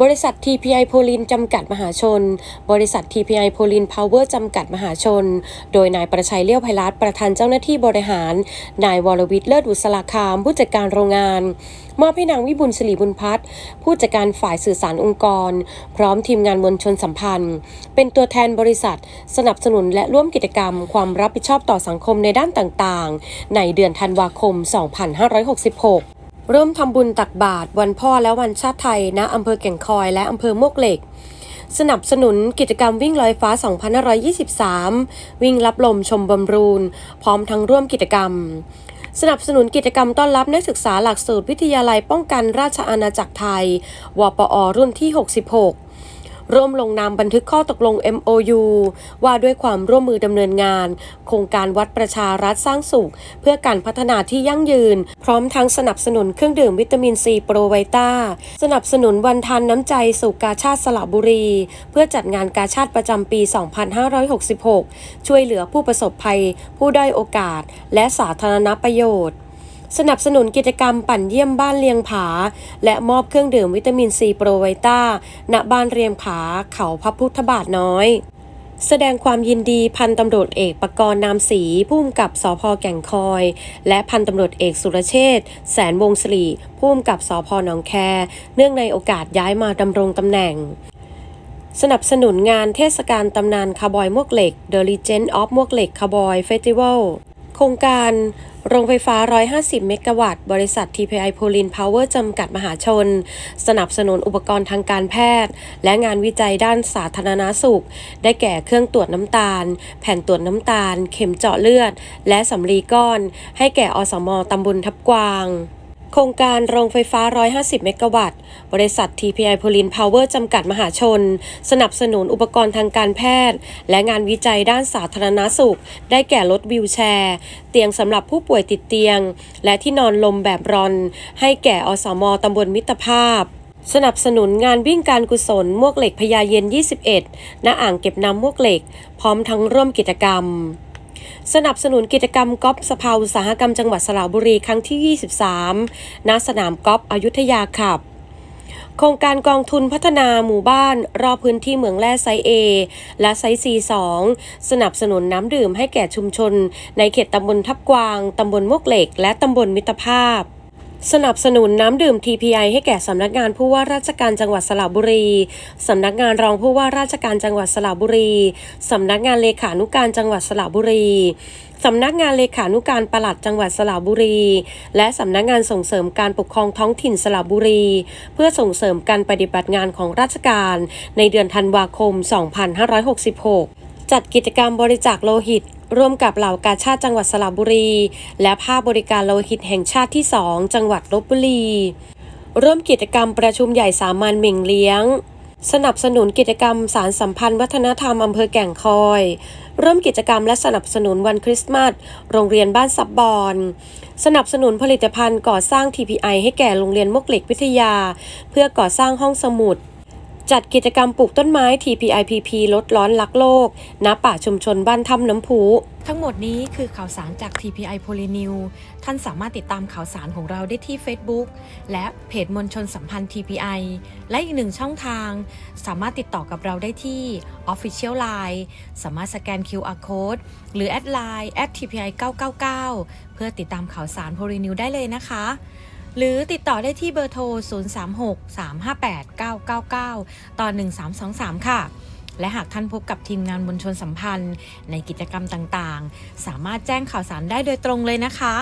บริษัท TPI โพลินจำกัดมหาชน บริษัท TPI โพลินพาวเวอร์จำกัดมหาชน โดยนายประชัยเลี้ยวไพรัตประธานเจ้าหน้าที่บริหาร นายวรวิทย์เลิศอุสลาคาม ผู้จัดการโรงงาน มอบให้นางวิบุญสิริบุญพัฒน์ผู้จัดการฝ่ายสื่อสารองค์กร พร้อมทีมงานมวลชนสัมพันธ์ เป็นตัวแทนบริษัท สนับสนุนและร่วมกิจกรรม ความรับผิดชอบต่อสังคมในด้านต่างๆ ในเดือนธันวาคม 2566 ร่วมทำบุญตักบาตรวันพ่อและวันชาติไทยณอำเภอแก่งคอยและอำเภอมวกเหล็ก สนับสนุนกิจกรรมวิ่งลอยฟ้า 2523 วิ่งรับลมชมบำรูน พร้อมทั้งร่วมกิจกรรม สนับสนุนกิจกรรมต้อนรับนักศึกษาหลักสูตรวิทยาลัยป้องกันราชอาณาจักรไทย วปอ รุ่นที่ 66 ร่วมลงนามบันทึกข้อตกลง MOU ว่าด้วยความร่วมมือดำเนินงาน โครงการวัดประชารัฐสร้างสุข เพื่อการพัฒนาที่ยั่งยืน พร้อมทั้งสนับสนุนเครื่องดื่มวิตามินซีโปรไวต้าสนับสนุนวันทานน้ำใจสู่กาชาติสระบุรี เพื่อจัดงานกาชาติประจำปี 2566 ช่วยเหลือผู้ประสบภัย ผู้ด้อยโอกาส และสาธารณประโยชน์ สนับสนุนกิจกรรมปั่นเยี่ยมบ้านเลียงผา และมอบเครื่องดื่มวิตามินซีโปรไวต้าณบ้านเรียงผาเขาพระพุทธบาทน้อยแสดงความยินดีพันตำรวจเอกประกรณ์นามศรีผู้กำกับสพแก่งคอย และพันตำรวจเอกสุรเชษฐ์แสนวงศรีผู้กำกับสพหนองแค เนื่องในโอกาสย้ายมาดำรงตำแหน่ง สนับสนุนงานเทศกาลตำนานคาร์บอยมวกเหล็ก The Legend of มวกเหล็กคาร์บอยเฟสติวัลโครงการ โรงไฟฟ้า 150 เมกะวัตต์ บริษัท TPI โพลินพาวเวอร์จำกัดมหาชน สนับสนุนอุปกรณ์ทางการแพทย์ และงานวิจัยด้านสาธารณาสุข ได้แก่เครื่องตรวจน้ำตาล แผ่นตรวจน้ำตาล เข็มเจาะเลือด และสำลีก้อน ให้แก่อสมตำบลทับกวาง โครงการโรงไฟฟ้า 150 เมกะวัตต์ บริษัท TPI โพลินพาวเวอร์จำกัดมหาชน สนับสนุนอุปกรณ์ทางการแพทย์ และงานวิจัยด้านสาธารณาสุข ได้แก่รถวิวแชร์ เตียงสำหรับผู้ป่วยติดเตียง และที่นอนลมแบบรอน ให้แก่อสมตำบลมิตรภาพสนับสนุนงานวิ่งการกุศลมวกเหล็กพญาเย็น 21 ณ อ่างเก็บน้ำมวกเหล็ก พร้อมทั้งร่วมกิจกรรม สนับสนุนกิจกรรมกอล์ฟสภาอุตสาหกรรมจังหวัดสระบุรีครั้งที่ 23 ณ สนามกอล์ฟอยุธยาขับ โครงการกองทุนพัฒนาหมู่บ้าน รอบพื้นที่เมืองแร่ไซเอและไซส์ C2 สนับสนุนน้ำดื่มให้แก่ชุมชน ในเขตตำบลทับกวาง ตำบลมวกเหล็ก และตำบลมิตรภาพ สนับสนุนน้ำดื่ม TPI ให้แก่สำนักงานผู้ว่าราชการจังหวัดสระบุรี สำนักงานรองผู้ว่าราชการจังหวัดสระบุรี สำนักงานเลขานุการจังหวัดสระบุรีสำนักงานเลขานุการปลัดจังหวัดสระบุรี และสำนักงานส่งเสริมการปกครองท้องถิ่นสระบุรี เพื่อส่งเสริมการปฏิบัติงานของราชการในเดือนธันวาคม 2566 จัดกิจกรรมบริจาคโลหิต ร่วมกับเหล่ากาชาติจังหวัดสระบุรี และภาคบริการโลหิตแห่งชาติที่ 2 จังหวัดลบบุรี ร่วมกิจกรรมประชุมใหญ่สามัญเหม่งเลี้ยง สนับสนุนกิจกรรมสารสัมพันธ์วัฒนธรรมอำเภอแก่งคอยร่วมกิจกรรมและสนับสนุนวันคริสต์มาส โรงเรียนบ้านซับบอน สนับสนุนผลิตภัณฑ์ก่อสร้าง TPI ให้แก่โรงเรียนมกเหล็กวิทยา เพื่อก่อสร้างห้องสมุด จัดกิจกรรมปลูกต้นไม้ TPIPP ลดร้อนรักโลก ณ ป่าชุมชนบ้านถ้ำน้ำพุทั้งหมดนี้คือข่าวสารจาก TPI p o l y n e w ท่านสามารถติดตามข่าวสารของเราได้ที่ Facebook และเพจมวลชนสัมพันธ์ TPI และอีกหนึ่งช่องทาง สามารถติดต่อกับเราได้ที่ Official Line สามารถสแกน QR Code หรือแอดไลน์ @TPI 999เพื่อติดตามข่าวสาร p o l y n e w ได้เลยนะคะ หรือติดต่อได้ที่เบอร์โทร 036-358-999 ต่อ 1323 ค่ะ และหากท่านพบกับทีมงานมวลชนสัมพันธ์ ในกิจกรรมต่างๆ สามารถแจ้งข่าวสารได้โดยตรงเลยนะคะ